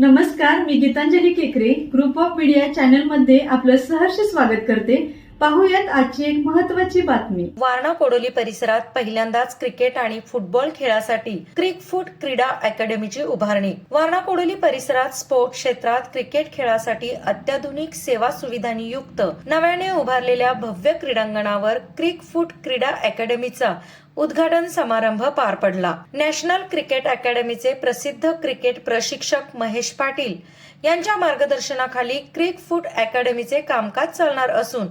नमस्कार मी गीतांजली केकरे. Group of media चॅनलमध्ये आपलं सहर्ष स्वागत करते. पाहूयात आजची एक महत्वाची बातमी. वारणा कोडोली परिसरात पहिल्यांदाच क्रिकेट आणि फुटबॉल खेळासाठी क्रिक फुट क्रीडा अकॅडमीची उभारणी. वारणा कोडोली परिसरात स्पोर्ट क्षेत्रात क्रिकेट खेळासाठी अत्याधुनिक सेवा सुविधांनी युक्त नव्याने उभारलेल्या भव्य क्रीडांगणावर क्रिक फूट क्रीडा अकॅडमीचा उद्घाटन समारंभ पार पडला. नॅशनल क्रिकेट अकॅडमीचे प्रसिद्ध क्रिकेट प्रशिक्षक महेश पाटील यांच्या मार्गदर्शनाखाली क्रिक फूट अकॅडमीचे कामकाज चालणार असून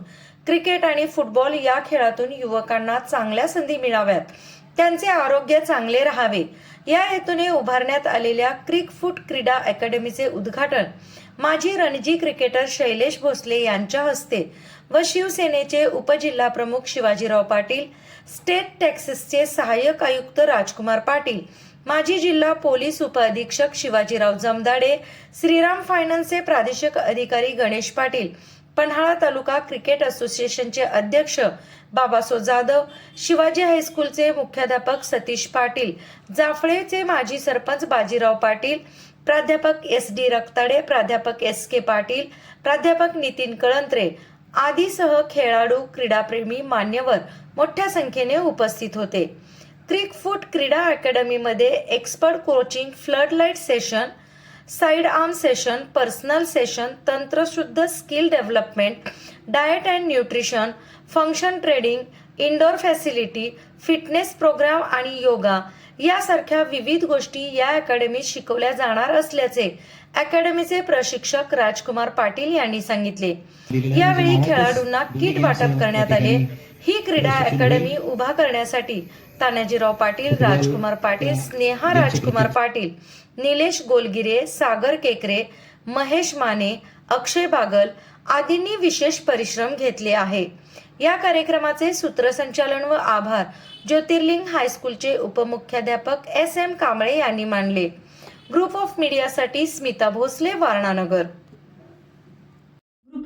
क्रिकेट आणि फुटबॉल या खेळातून युवकांना चांगल्या संधी मिळाव्यात. त्यांचे आरोग्य चांगले राहावे. या हेतूने उभारण्यात आलेल्या क्रिक फूट क्रीडा अकॅडमीचे उद्घाटन माजी रणजी क्रिकेटर शैलेश भोसले यांच्या हस्ते व शिवसेनेचे उपजिल्हा प्रमुख शिवाजीराव पाटील स्टेट टॅक्सेसचे सहाय्यक आयुक्त राजकुमार पाटील माजी जिल्हा पोलीस उपअधीक्षक शिवाजीराव जमदाडे श्रीराम फायनान्सचे प्रादेशिक अधिकारी गणेश पाटील पन्हाळा तालुका क्रिकेट असोसिएशनचे अध्यक्ष बाबासो जाधव शिवाजी हायस्कूलचे मुख्याध्यापक सतीश पाटील जाफळेचे माजी सरपंच बाजीराव पाटील प्राध्यापक एस डी रक्ताडे प्राध्यापक एस के पाटील प्राध्यापक नितीन कळंत्रे आदीसह खेळाडू क्रीडाप्रेमी मान्यवर मोठ्या संख्येने उपस्थित होते. क्रिकफूट क्रीडा अकॅडमीमध्ये expert coaching flood light session side arm session personal session तंत्रशुद्ध skill development diet and nutrition function trading indoor facility fitness program आणि योगा यासारख्या विविध गोष्टी या अकॅडमीत शिकवल्या जाणार असल्याचे अकॅडमीचे प्रशिक्षक राजकुमार पाटील यांनी सांगितले. यावेळी खेळाडूंना किट वाटप करण्यात आले. ही क्रीडा अकॅडमी उभा करण्यासाठी तानाजीराव पाटील राजकुमार पाटील स्नेहा राजकुमार पाटील निलेश गोलगिरे सागर केकरे महेश माने अक्षय बागल आदींनी विशेष परिश्रम घेतले आहे. या कार्यक्रमाचे सूत्रसंचालन व आभार ज्योतिर्लिंग हायस्कूलचे उपमुख्याध्यापक एस एम कांबळे यांनी मानले. Group of मीडियासाठी Smita Bhosale Warananagar.